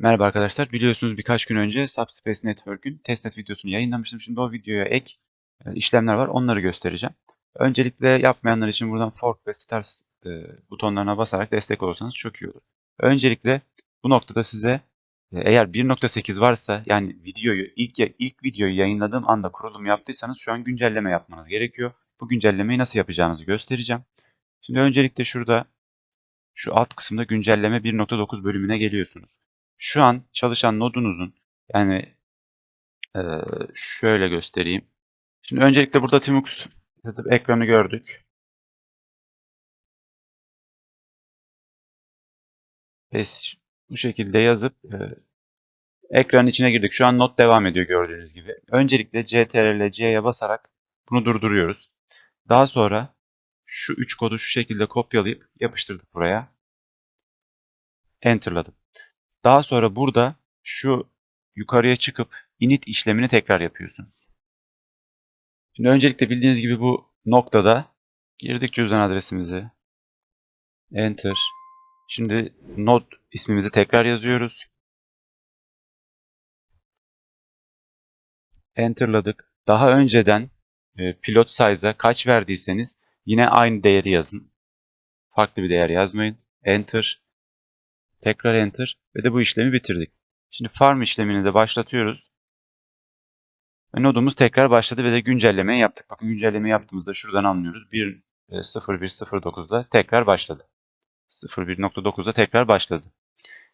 Merhaba arkadaşlar. Biliyorsunuz birkaç gün önce Subspace Network'ün testnet videosunu yayınlamıştım. Şimdi o videoya ek e, işlemler var. Onları göstereceğim. Öncelikle yapmayanlar için buradan fork ve start e, butonlarına basarak destek olursanız çok iyi olur. Öncelikle bu noktada size e, eğer 1.8 varsa yani videoyu ilk ilk videoyu yayınladığım anda kurulum yaptıysanız şu an güncelleme yapmanız gerekiyor. Bu güncellemeyi nasıl yapacağınızı göstereceğim. Şimdi öncelikle şurada şu alt kısımda güncelleme 1.9 bölümüne geliyorsunuz şu an çalışan nodunuzun yani e, şöyle göstereyim. Şimdi öncelikle burada Timux ekranı gördük. Pes bu şekilde yazıp e, ekranın içine girdik. Şu an not devam ediyor gördüğünüz gibi. Öncelikle CTRL C'ye basarak bunu durduruyoruz. Daha sonra şu 3 kodu şu şekilde kopyalayıp yapıştırdık buraya. Enter'ladım. Daha sonra burada şu yukarıya çıkıp init işlemini tekrar yapıyorsunuz. Şimdi öncelikle bildiğiniz gibi bu noktada girdik cüzdan adresimizi. Enter. Şimdi node ismimizi tekrar yazıyoruz. Enter'ladık. Daha önceden e, pilot size'a kaç verdiyseniz yine aynı değeri yazın. Farklı bir değer yazmayın. Enter. Tekrar enter ve de bu işlemi bitirdik. Şimdi farm işlemini de başlatıyoruz. Ve nodumuz tekrar başladı ve de güncellemeyi yaptık. Bakın güncelleme yaptığımızda şuradan anlıyoruz. 1.01.09'da e, tekrar başladı. 0.1.9'da tekrar başladı.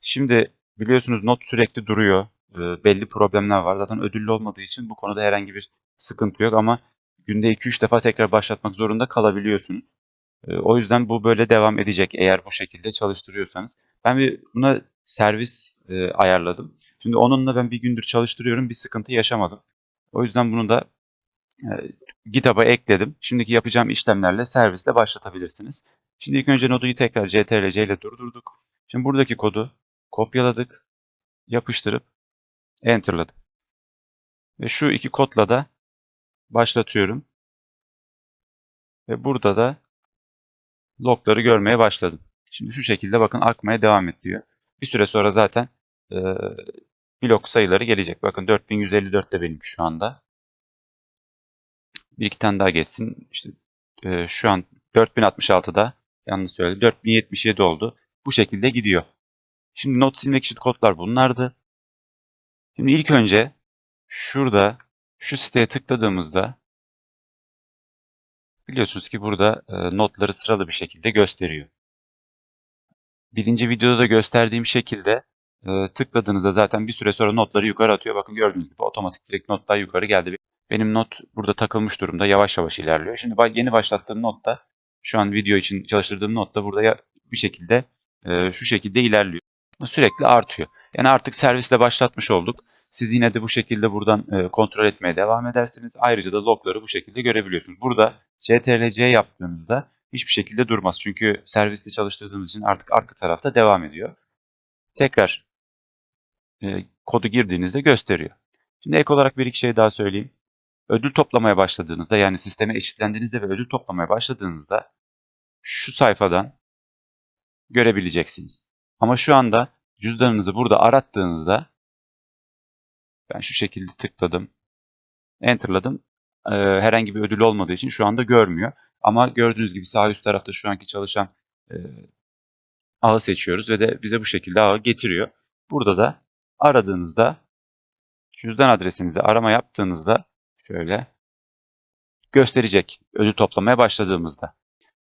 Şimdi biliyorsunuz not sürekli duruyor. E, belli problemler var. Zaten ödüllü olmadığı için bu konuda herhangi bir sıkıntı yok ama günde 2-3 defa tekrar başlatmak zorunda kalabiliyorsunuz. E, o yüzden bu böyle devam edecek eğer bu şekilde çalıştırıyorsanız. Ben bir buna servis e, ayarladım. Şimdi onunla ben bir gündür çalıştırıyorum. Bir sıkıntı yaşamadım. O yüzden bunu da e, GitHub'a ekledim. Şimdiki yapacağım işlemlerle servisle başlatabilirsiniz. Şimdi ilk önce noduyu tekrar CTRL-C ile durdurduk. Şimdi buradaki kodu kopyaladık. Yapıştırıp enterladım. Ve şu iki kodla da başlatıyorum. Ve burada da logları görmeye başladım. Şimdi şu şekilde bakın akmaya devam et diyor. Bir süre sonra zaten e, blok sayıları gelecek. Bakın 4154 de benimki şu anda. Bir iki tane daha geçsin. İşte e, şu an 4066'da yanlış söyledim. 4077 oldu. Bu şekilde gidiyor. Şimdi not silmek için kodlar bunlardı. Şimdi ilk önce şurada şu siteye tıkladığımızda biliyorsunuz ki burada e, notları sıralı bir şekilde gösteriyor birinci videoda da gösterdiğim şekilde e, tıkladığınızda zaten bir süre sonra notları yukarı atıyor. Bakın gördüğünüz gibi otomatik direkt notlar yukarı geldi. Benim not burada takılmış durumda. Yavaş yavaş ilerliyor. Şimdi yeni başlattığım notta şu an video için çalıştırdığım notta burada bir şekilde e, şu şekilde ilerliyor. Sürekli artıyor. Yani artık servisle başlatmış olduk. Siz yine de bu şekilde buradan e, kontrol etmeye devam edersiniz. Ayrıca da logları bu şekilde görebiliyorsunuz. Burada CTRL-C yaptığınızda hiçbir şekilde durmaz. Çünkü serviste çalıştırdığımız için artık arka tarafta devam ediyor. Tekrar e, kodu girdiğinizde gösteriyor. Şimdi ek olarak bir iki şey daha söyleyeyim. Ödül toplamaya başladığınızda yani sisteme eşitlendiğinizde ve ödül toplamaya başladığınızda şu sayfadan görebileceksiniz. Ama şu anda cüzdanınızı burada arattığınızda ben şu şekilde tıkladım. Enter'ladım. Ee, herhangi bir ödül olmadığı için şu anda görmüyor. Ama gördüğünüz gibi sağ üst tarafta şu anki çalışan e, ağı seçiyoruz ve de bize bu şekilde ağı getiriyor. Burada da aradığınızda cüzdan adresinizi arama yaptığınızda şöyle gösterecek ödül toplamaya başladığımızda.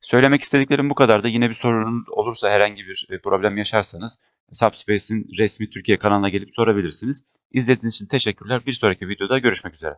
Söylemek istediklerim bu kadar da yine bir sorunuz olursa herhangi bir e, problem yaşarsanız Subspace'in resmi Türkiye kanalına gelip sorabilirsiniz. İzlediğiniz için teşekkürler. Bir sonraki videoda görüşmek üzere.